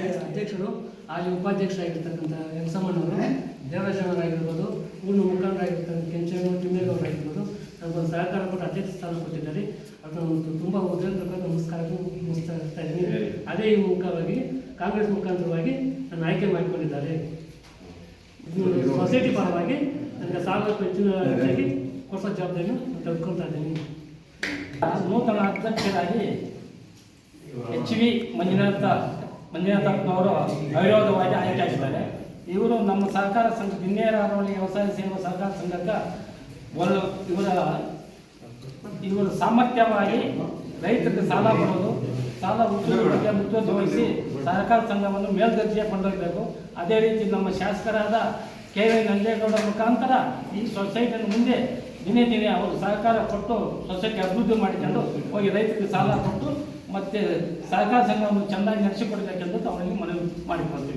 ಅಧ್ಯಕ್ಷರು, ಹಾಗೆ ಉಪಾಧ್ಯಕ್ಷರಾಗಿರ್ತಕ್ಕಂಥ ವೆಂಕಸಮ್ಮನವರು ದೇವರಾಜನವರಾಗಿರ್ಬೋದು ಊರಿನ ಮುಖಂಡರಾಗಿರ್ತಕ್ಕಂಥ ಕೆಂಚೇಗೌಡ ತಿಮ್ಮೇಗೌಡರಾಗಿರ್ಬೋದು ನಮಗೊಂದು ಸಹಕಾರ ಕೊಟ್ಟು ಅಧ್ಯಕ್ಷ ಸ್ಥಾನ ಕೊಟ್ಟಿದ್ದಾರೆ. ಅದನ್ನು ತುಂಬ ಉದ್ಯೋಗ ನಮಸ್ಕಾರ ನಮಸ್ಕರಿಸ್ತಾ ಇದ್ದೀನಿ. ಅದೇ ಈ ಮುಖವಾಗಿ ಕಾಂಗ್ರೆಸ್ ಮುಖಾಂತರವಾಗಿ ನನ್ನ ಆಯ್ಕೆ ಮಾಡಿಕೊಂಡಿದ್ದಾರೆ. ಸೊಸೈಟಿ ಪರವಾಗಿ ನನಗೆ ಸಾವಿರ ಹೆಚ್ಚಿನ ಹೊಸ ಜವಾಬ್ದಾರಿಯನ್ನು ತೆಗೆದುಕೊಳ್ತಾ ಇದ್ದೀನಿ. ನೂತನ ಅಧ್ಯಕ್ಷರಾಗಿ ಎಚ್ ವಿ ಮಂಜುನಾಥ ಮಂಜುನಾಥಪ್ಪನವರು ಅವಿರೋಧವಾಗಿ ಆಯ್ಕೆಯಾಗಿದ್ದಾರೆ. ಇವರು ನಮ್ಮ ಸಹಕಾರ ಸಂಘ, ಗಿನ್ನೇರ ಅರವಳಿ ವ್ಯವಸಾಯ ಸೇವಾ ಸಹಕಾರ ಸಂಘಕ್ಕೆ ಒಂದು ಇವರ ಇವರು ಸಾಮರ್ಥ್ಯವಾಗಿ ರೈತರಿಗೆ ಸಾಲ ಕೊಡೋದು, ಸಾಲ ಮುತುವರ್ಜಿ ವಹಿಸಿ ಸಹಕಾರ ಸಂಘವನ್ನು ಮೇಲ್ದರ್ಜೆಗೆ ಕೊಂಡೊಯ್ಯಬೇಕು ಅದೇ ರೀತಿ ನಮ್ಮ ಶಾಸಕರಾದ ಕೆ ವಿ ನಂಜೇಗೌಡ ಮುಖಾಂತರ ಈ ಸೊಸೈಟಿಯನ್ನು ಮುಂದೆ ದಿನೇ ದಿನೇ ಅವರು ಸಹಕಾರ ಕೊಟ್ಟು ಸೊಸೈಟಿ ಅಭಿವೃದ್ಧಿ ಮಾಡಿಕೊಂಡು ಹೋಗಿ ರೈತರಿಗೆ ಸಾಲ ಕೊಟ್ಟು ಮತ್ತೆ ಸಹಕಾರ ಸಂಘವನ್ನು ಚೆನ್ನಾಗಿ ನಡೆಸಿಕೊಡ್ಬೇಕೆಂದು ಅವರಿಗೆ ಮನವಿ ಮಾಡಿಕೊಳ್ತೀವಿ.